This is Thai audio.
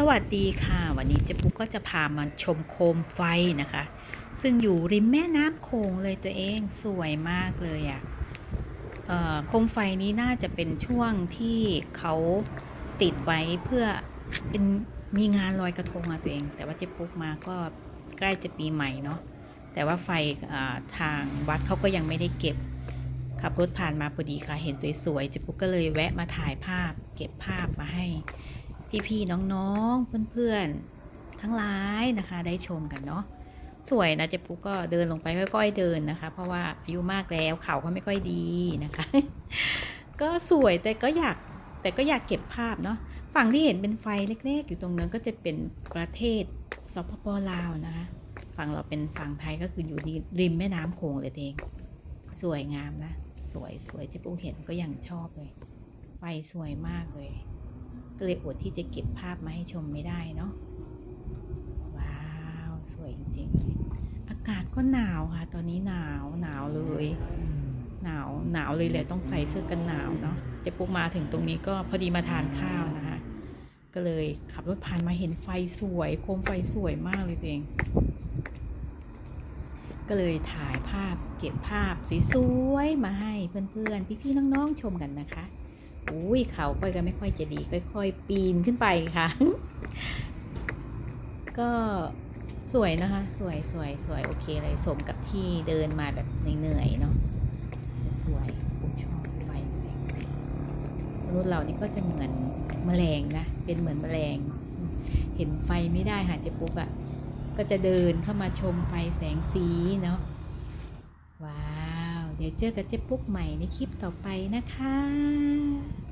สวัสดีค่ะ วันนี้เจ๊ปุ๊กก็จะพามาชมโคมไฟนะคะ ซึ่งอยู่ริมแม่น้ำโขงเลยตัวเองสวยมากเลยอะ่ะโคมไฟนี้น่าจะเป็นช่วงที่เขาติดไว้เพื่อเป็นมีงานลอยกระทงอะตัวเอง แต่ว่าเจ๊ปุ๊กมาก็ใกล้จะปีใหม่เนาะแต่ว่าไฟทางวัดเขาก็ยังไม่ได้เก็บ ขับรถผ่านมาพอดีค่ะเห็นสวยๆเจ๊ปุ๊กก็เลยแวะมาถ่ายภาพ เก็บภาพมาให้ พี่ๆน้องๆเพื่อนๆ ทั้งหลายนะคะได้ชมกันเนาะสวยนะเจ๊ปุ๊กก็เดินลงไปค่อยๆเดินนะคะ เพราะว่าอายุมากแล้วเข่าก็ไม่ค่อยดีนะคะ ก็สวยแต่ก็อยากแต่ก็อยากเก็บภาพเนาะฝั่งที่เห็นเป็นไฟเล็กๆ อยู่ตรงนั้นก็จะเป็นประเทศสปปลาวนะคะฝั่งเราเป็นฝั่งไทยก็คืออยู่ริมแม่น้ำโขงเลยเอง สวยงามนะ สวยสวยเจ๊ปุ๊กเห็นก็ยังชอบเลย ไฟสวยมากเลย ก็เลยอดที่จะเก็บภาพมาให้ชมไม่ได้เนาะว้าวสวยจริงๆเลยอากาศก็หนาวค่ะ ตอนนี้หนาวหนาวเลย หนาวหนาวเลยแหละต้องใส่เสื้อกันหนาวเนาะเจะปุ๊กมาถึงตรงนี้ก็พอดีมาทานข้าวนะคะ ก็เลยขับรถผ่านมาเห็นไฟสวยโคมไฟสวยมากเลยตัวเองก็เลยถ่ายภาพเก็บภาพสวยๆมาให้เพื่อนๆ พี่ๆ น้องๆ ชมกันนะคะ อุ้ยเขาก้อยก็ไม่ค่อยจะดีค่อยๆ ปีนขึ้นไปค่ะ ก็สวยนะคะ สวยสวยสวยโอเคเลยสมกับที่เดินมาแบบเหนื่อยๆเนาะสวยปุ๊ชอบไฟแสงสีมนุษย์เรานี่ก็จะเหมือนแมลงนะ เป็นเหมือนแมลง เห็นไฟไม่ได้หาเจะปุ๊กอะ่ะก็จะเดินเข้ามาชมไฟแสงสีเนาะว้า เดี๋ยวเจอกับเจ๊ปุ๊กใหม่ในคลิปต่อไปนะคะ